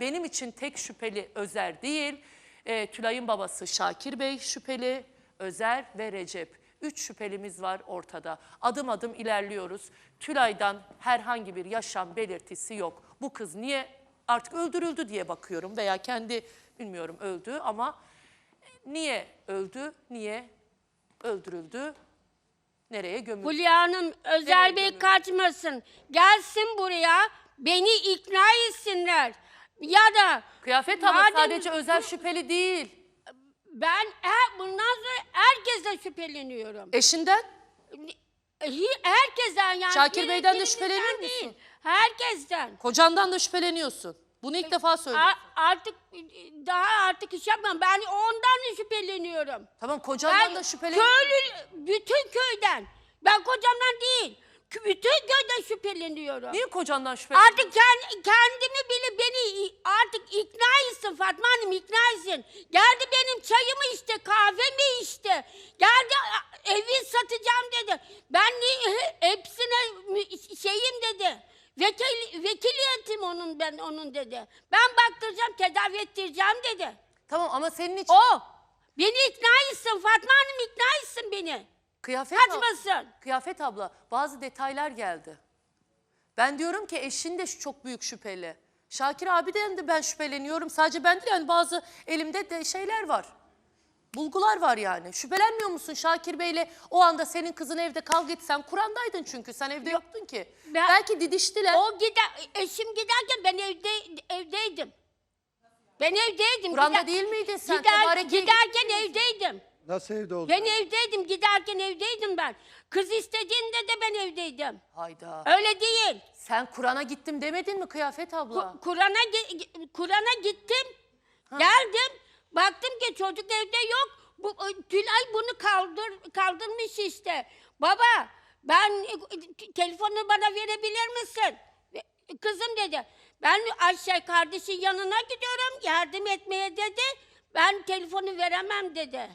Benim için tek şüpheli Özer değil. E, Tülay'ın babası Şakir Bey şüpheli, Özer ve Recep. Üç şüphelimiz var ortada. Adım adım ilerliyoruz. Tülay'dan herhangi bir yaşam belirtisi yok. Bu kız niye artık öldürüldü diye bakıyorum veya kendi bilmiyorum öldü ama niye öldü, niye öldürüldü, nereye gömüldü? Fulya Hanım, Özel Bey kaçmasın. Gelsin buraya, beni ikna etsinler. Ya da Kıyafet Madem- sadece özel şüpheli değil. ben he, bundan sonra herkesten şüpheleniyorum. Eşinden Hi- Herkesten yani. Şakir bir- Bey'den de birimizden şüpheleniyor değil, musun? Herkesten. Kocandan da şüpheleniyorsun. Bunu ilk defa söylüyorsun. A- artık daha artık iş yapmam. Ben ondan da şüpheleniyorum. Tamam kocandan da şüpheleniyorsun. köylü, bütün köyden. Ben kocamdan değil. Bütün şüpheleniyorum. Niye kocandan şüpheleniyorsun? Artık kend- kendimi bile beni i- artık ikna etsin Fatma Hanım ikna etsin. Geldi benim çayımı işte kahvemi işte. Geldi a- evi satacağım dedi. Ben ni- hepsine mü- şeyim dedi. Vekil, vekiliyetim onun ben onun dedi. Ben baktıracağım tedavi ettireceğim dedi. Tamam ama senin için O beni ikna etsin Fatma Hanım ikna etsin beni. Kıyafet, ab- Kaçmasın. kıyafet abla bazı detaylar geldi. Ben diyorum ki eşin de çok büyük şüpheli. Şakir abiden de ben şüpheleniyorum. Sadece ben değil yani bazı elimde de şeyler var. Bulgular var yani. Şüphelenmiyor musun Şakir Bey'le o anda senin kızın evde kavga etti. Sen Kur'an'daydın çünkü. Sen evde yoktun ki. Ben- Belki didiştiler. O gider, eşim giderken ben evde evdeydim. Ben evdeydim. Kur'an'da değil miydin sen? Gider, Tebareke'ye giderken evdeydim. Nasıl evde oldun? Ben evdeydim. Giderken evdeydim ben. Kız istediğinde de ben evdeydim. Hayda. Öyle değil. Sen Kur'an'a gittim demedin mi kıyafet abla? Ku- Kur'an'a gi- Kur'an'a gittim. Geldim. Baktım ki çocuk evde yok. Bu e, Tülay bunu kaldır kaldırmış işte. Baba ben e, telefonu bana verebilir misin? Ve- Kızım dedi. Ben Ayşe kardeşin yanına gidiyorum. Yardım etmeye dedi. Ben telefonu veremem dedi.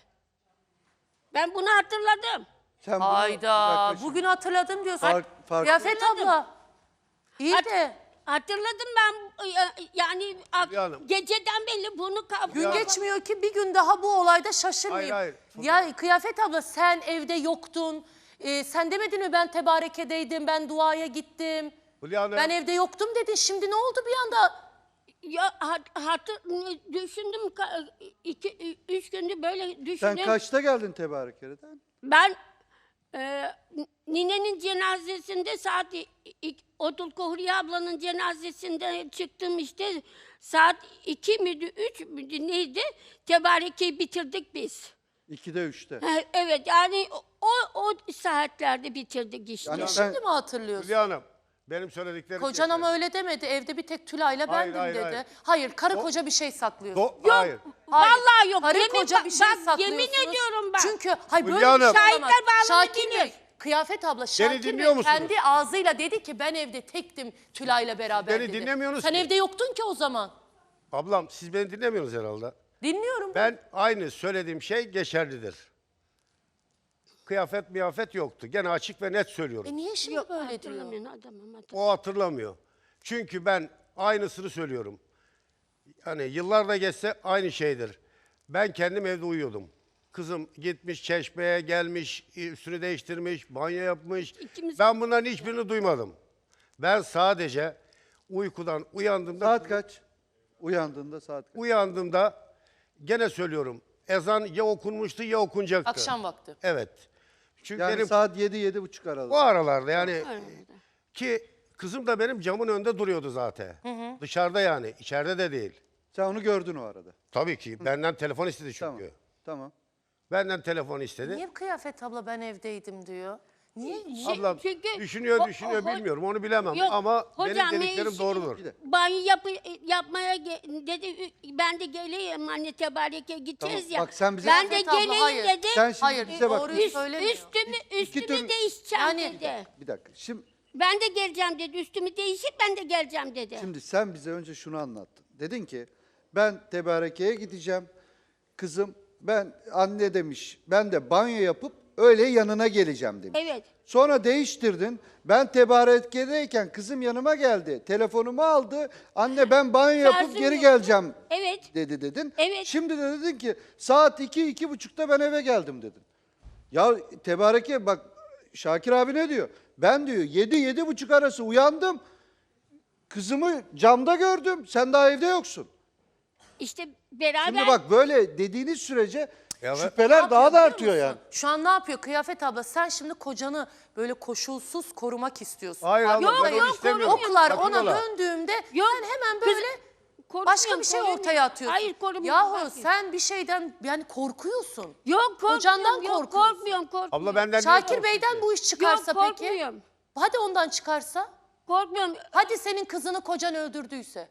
Ben bunu hatırladım. Sen bunu- Hayda. şimdi. Bugün hatırladım diyorsun. Fark- fark- Kıyafet abla. İyi Hat- de Hatırladım ben e, yani ak- Hanım. geceden beri bunu kavga gün geçmiyor ki bir gün daha bu olayda şaşırmayayım. Hayır, hayır. Ya Kıyafet abla sen evde yoktun. Ee, sen demedin mi ben tebarekedeydim, ben duaya gittim. Hülya Hanım. Ben evde yoktum dedin. Şimdi ne oldu bir anda? Ya hat, hatır, düşündüm ka- iki, üç gündür böyle Sen düşündüm. kaçta geldin tebarekereden? Ben e, ninenin cenazesinde saat i- i- Odul Kohriye ablanın cenazesinde çıktım işte saat iki müydü üç müydü neydi tebarekeyi bitirdik biz. 2'de 3'te. Ha, Evet yani o, o saatlerde bitirdik işte. Yani Şimdi ben mi hatırlıyorsun? Hülya Hanım benim söylediklerim Kocan ama öyle demedi. Evde bir tek Tülay'la Hayır, bendim hayır, dedi. hayır. Hayır, karı O- koca bir şey saklıyor. Do- Yok, Hayır. Hayır. vallahi yok. Karı Yemin koca bak- bir şey bak, saklıyorsunuz. yemin ediyorum bak. Çünkü hayır böyle Hülya bir şey Hanım. olamaz. Şahitler bağlı Şakir. Bey, Kıyafet abla Şakir dinliyor Bey musunuz? kendi ağzıyla dedi ki ben evde tektim Tülay'la beraber Beni dedi. dinlemiyorsunuz Sen ki. evde yoktun ki o zaman. Ablam siz beni dinlemiyorsunuz herhalde. Dinliyorum. Ben aynı söylediğim şey geçerlidir. Kıyafet miyafet yoktu. Gene açık ve net söylüyorum. E niye şimdi Yok böyle diyor? hatırlamıyorum adamım. O hatırlamıyor. Çünkü ben aynısını söylüyorum. Yani yıllar da geçse aynı şeydir. Ben kendim evde uyuyordum. Kızım gitmiş çeşmeye gelmiş, üstünü değiştirmiş, banyo yapmış. İkimiz- Ben bunların hiçbirini duymadım. Ben sadece uykudan uyandığımda saat kaç? Uyandığında saat kaç? uyandığımda gene söylüyorum. Ezan ya okunmuştu ya okunacaktı. Akşam vakti. Evet. Çünkü Yani benim saat 7 buçuk aralık. o aralarda yani Arada. ki kızım da benim camın önünde duruyordu zaten. Dışarıda yani, içeride de değil. Sen onu gördün o arada. Tabii ki. Benden telefon istedi çünkü. Tamam. Tamam. Benden telefon istedi. Niye Kıyafet abla ben evdeydim diyor? Niye? Şey- Ablam çünkü düşünüyor düşünüyor bilmiyorum onu bilemem Yok, ama hocam, benim dediklerim e, doğrudur. Banyo yapı, yapmaya ge- dedi ben de geleyim anne tebareke gideceğiz Tamam, ya. bak sen bize- ben de Evet abla, geleyim hayır. dedi. Sen şimdi Hayır, bize bak. doğruyu Üst- söylemiyor. üstümü üstümü türlü- değişeceğim Yani- dedi. Bir dakika. Şimdi Ben de geleceğim dedi. Üstümü değişip ben de geleceğim dedi. Şimdi sen bize önce şunu anlattın. Dedin ki ben tebarekeye gideceğim. Kızım ben anne demiş ben de banyo yapıp öyle yanına geleceğim demiş. Evet. Sonra değiştirdin. Ben tebarekedeyken kızım yanıma geldi. Telefonumu aldı. Anne ben banyo yapıp geri yok. geleceğim Evet. dedi dedin. Evet. Şimdi de dedin ki saat iki, iki buçukta ben eve geldim dedin. Ya tebareke bak Şakir abi ne diyor? Ben diyor yedi, yedi buçuk arası uyandım. Kızımı camda gördüm. Sen daha evde yoksun. İşte beraber Şimdi bak böyle dediğiniz sürece Ya ben- şüpheler daha da artıyor musun? yani. Şu an ne yapıyor Kıyafet abla? Sen şimdi kocanı böyle koşulsuz korumak istiyorsun. Hayır abla Yok, ben onu yok, istemiyorum. Oklar ona döndüğümde Yok, sen hemen böyle Korumuyorum, başka bir şey korumuyorum. ortaya atıyorsun. Hayır korumuyorum. Yahu sen bir şeyden yani korkuyorsun. Yok korkmuyorum. Kocandan yok, korkuyorsun. korkmuyorum, korkmuyorum. Abla benden niye Şakir korkuyorsun Bey'den bu iş çıkarsa Yok, peki? korkmuyorum. Hadi ondan çıkarsa? Korkmuyorum. Hadi senin kızını kocan öldürdüyse?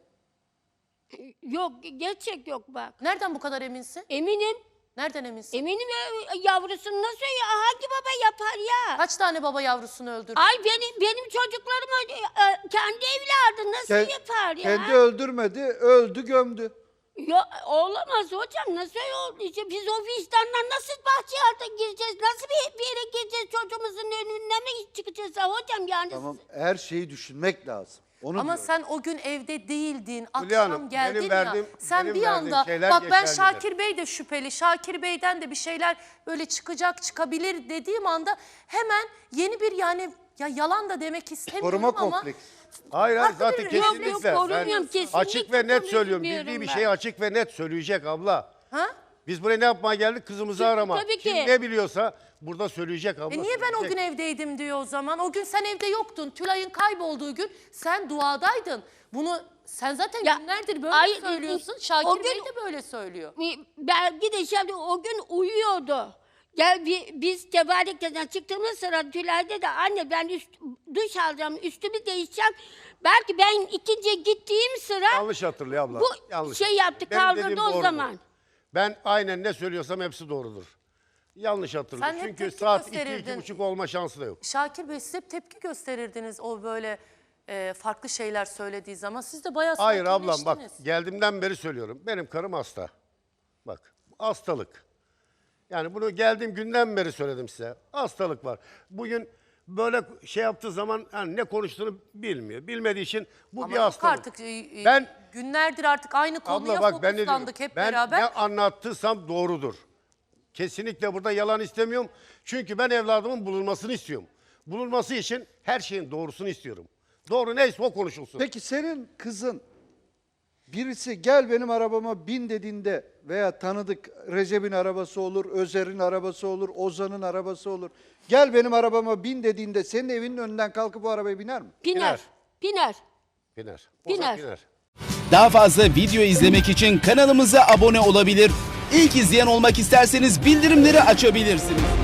Yok gerçek yok bak. Nereden bu kadar eminsin? Eminim. Nereden eminsin? Eminim ya, yavrusunu nasıl ya? Hangi baba yapar ya? Kaç tane baba yavrusunu öldürdü? Ay benim benim çocuklarım ö- e, kendi evladı nasıl Ke- yapar ya? Kendi öldürmedi, öldü, gömdü. Yok olamaz hocam nasıl oldu işte biz o vicdanla nasıl bahçeye alta gireceğiz nasıl bir, bir yere gireceğiz çocuğumuzun önüne mi çıkacağız hocam yani Tamam, her şeyi düşünmek lazım. Onu Ama diyorum. sen o gün evde değildin, Hülya akşam Hanım, geldin benim ya. verdiğim- sen benim bir verdiğim anda şeyler bak ben geçerlidir. Şakir Bey de şüpheli. Şakir Bey'den de bir şeyler böyle çıkacak, çıkabilir dediğim anda hemen yeni bir yani ya yalan da demek istemiyorum Koruma ama kompleksi. Hayır hayır Farklı zaten bir- Yok, yok, kesinlikle. korumuyorum, Ben kesinlikle açık ve net söylüyorum. Bildiği bir ben. şeyi açık ve net söyleyecek abla. ha? Biz buraya ne yapmaya geldik? Kızımızı Tabii- arama. tabii Kim ki. ne biliyorsa burada söyleyecek abla. E niye ben o söyleyecek. gün evdeydim diyor o zaman. O gün sen evde yoktun. Tülay'ın kaybolduğu gün sen duadaydın. Bunu sen zaten Ya, günlerdir böyle ay, söylüyorsun. o Şakir gün- Bey de böyle söylüyor. belki de şimdi o gün uyuyordu. Gel bi- biz tebarikten çıktığımız sıra Tülay'da da anne ben üst, duş alacağım üstümü değişeceğim. Belki ben ikinciye gittiğim sıra Yanlış hatırlıyor abla. Bu Yanlış. şey yaptı, Benim kaldırdı dediğim o doğrudur. zaman. Ben aynen ne söylüyorsam hepsi doğrudur. Yanlış hatırlıyor. Sen hep Çünkü tepki saat iki, gösterirdin. iki buçuk olma şansı da yok. Şakir Bey siz hep tepki gösterirdiniz o böyle e, farklı şeyler söylediği zaman. Siz de bayağı Hayır ablam bak sakinleştiniz. geldiğimden beri söylüyorum. Benim karım hasta. Bak hastalık. Yani bunu geldiğim günden beri söyledim size. Hastalık var. Bugün böyle şey yaptığı zaman yani ne konuştuğunu bilmiyor. Bilmediği için bu Ama bir yok hastalık. artık e, e, Ben- günlerdir artık aynı konuya Abla bak ben ne diyorum? fokuslandık hep Ben beraber. ne anlattıysam doğrudur. Kesinlikle burada yalan istemiyorum. Çünkü ben evladımın bulunmasını istiyorum. Bulunması için her şeyin doğrusunu istiyorum. Doğru neyse o konuşulsun. Peki senin kızın birisi gel benim arabama bin dediğinde veya tanıdık Recep'in arabası olur, Özer'in arabası olur, Ozan'ın arabası olur. Gel benim arabama bin dediğinde senin evinin önünden kalkıp bu arabaya biner mi? Piner. Piner. Biner. Biner. biner. Daha fazla video izlemek için kanalımıza abone olabilir. İlk izleyen olmak isterseniz bildirimleri açabilirsiniz.